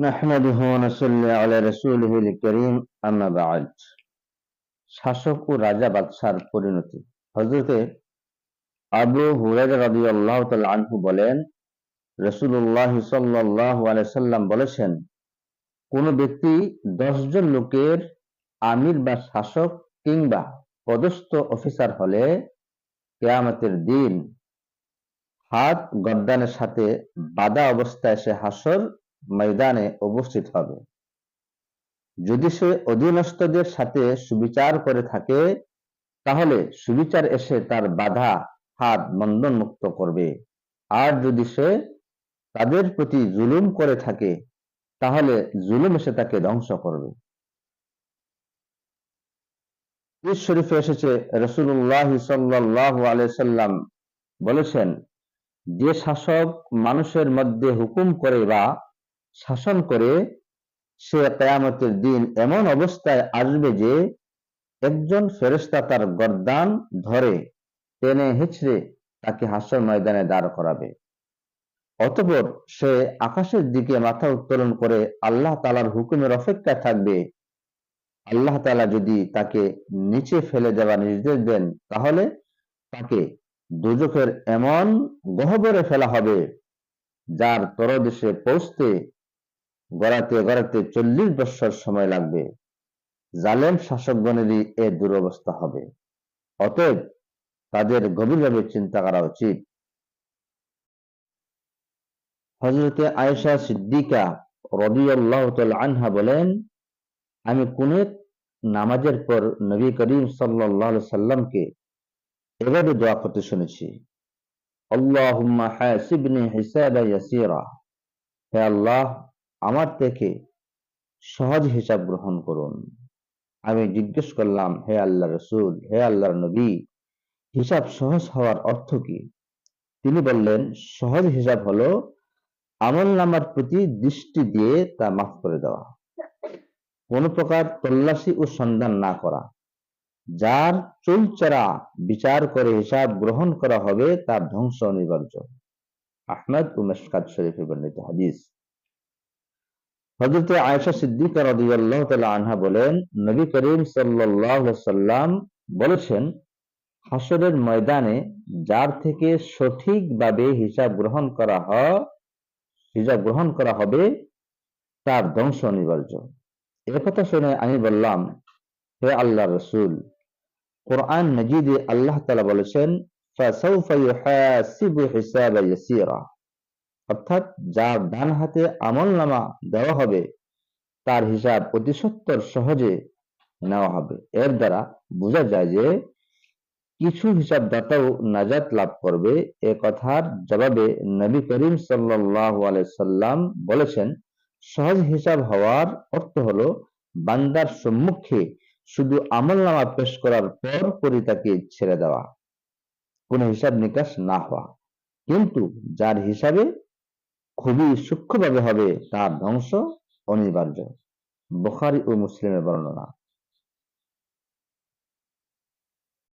نحمده ونصلي على رسوله الكريم أما بعد শাসক ও রাজা বাদশার পরিণতি হজরতে আবু হুরায়রা রাদিয়াল্লাহু তাআলা আনহু বলেন রাসূলুল্লাহ সাল্লাল্লাহু আলাইহি সাল্লাম বলেছেন কোন ব্যক্তি দশজন লোকের আমির বা শাসক কিংবা পদস্থ অফিসার হলে কেয়ামতের দিন হাত গর্দানের সাথে বাধা অবস্থায় সে হাসর ময়দানে উপস্থিত হবে। যদি সে অধীনস্থদের সাথে সুবিচার করে থাকে, তাহলে সুবিচার এসে তার বাধা, হাত বন্ধন মুক্ত করবে। আর যদি সে তাদের প্রতি জুলুম করে থাকে, তাহলে জুলুম এসে তাকে ধ্বংস করবে। শরীফে এসেছে রসুল্লাহ সাল্লাহ আলাইসাল্লাম বলেছেন, যে শাসক মানুষের মধ্যে হুকুম করে বা শাসন করে সে কেয়ামতের দিন এমন অবস্থায় আসবে যে একজন ফেরেস্তা তার গর্দান ধরে, টেনে হিচড়ে তাকে হাসর ময়দানে দাঁড় করাবে। অতপর সে আকাশের দিকে মাথা উত্তোলন করে আল্লাহ তালার হুকুমের অপেক্ষায় থাকবে। আল্লাহ তালা যদি তাকে নিচে ফেলে দেওয়ার নির্দেশ দেন, তাহলে তাকে দুজকের এমন গহবরে ফেলা হবে, যার তরদেশে পৌঁছতে গড়াতে গড়াতে চল্লিশ বছর সময় লাগবে। জালেম শাসকগণেরই এ দুরবস্থা হবে। অতএব তাদের গভীরভাবে চিন্তা করা উচিত। হজরতে আয়েশা সিদ্দিকা রবিউল্লাহ আনহা বলেন, আমি কোন নামাজের পর নবী করিম সাল্লাহ সাল্লামকে এভাবে দোয়া করতে শুনেছি। ইয়াসিরা। হে আল্লাহ আমার থেকে সহজ হিসাব গ্রহণ করুন। আমি জিজ্ঞেস করলাম, হে আল্লাহ রসুল, হে আল্লাহর নবী, হিসাব সহজ হওয়ার অর্থ কি? তিনি বললেন, সহজ হিসাব হলো আমল নামার প্রতি দৃষ্টি দিয়ে তা মাফ করে দেওয়া। কোন প্রকার তল্লাশি ও সন্ধান না করা। যার চুলচেরা বিচার করে হিসাব গ্রহণ করা হবে, তার ধ্বংস অনিবার্য। আহমদ ও মেশকাত শরীফে বর্ণিত হাদিস। হজরত আয়সা সিদ্দিকা রাদিয়াল্লাহু তাআলা আনহা বলেন, নবী করিম সাল্লাম বলেছেন হাসরের ময়দানে যার থেকে সঠিকভাবে হিসাব গ্রহণ করা হয় হিসাব গ্রহণ করা হবে, তার ধ্বংস অনিবার্য। এ কথা শুনে আমি বললাম, হে আল্লাহ রসুল, কোরআন মজিদে আল্লাহ তালা বলেছেন অর্থাৎ যার ডান হাতে আমল নামা দেওয়া হবে, তার হিসাব অতি সত্তর সহজে নেওয়া হবে। এর দ্বারা বোঝা যায় যে কিছু হিসাব দাতাও নাজাত লাভ করবে। এ কথার জবাবে নবী করিম সাল্লাম বলেছেন, সহজ হিসাব হওয়ার অর্থ হলো, বান্দার সম্মুখে শুধু আমল নামা পেশ করার পর পরই তাকে ছেড়ে দেওয়া। কোনো হিসাব নিকাশ না হওয়া। কিন্তু যার হিসাবে খুবই সূক্ষ্মভাবে হবে তার ধ্বংস অনিবার্য। বোখারি ও মুসলিমের বর্ণনা।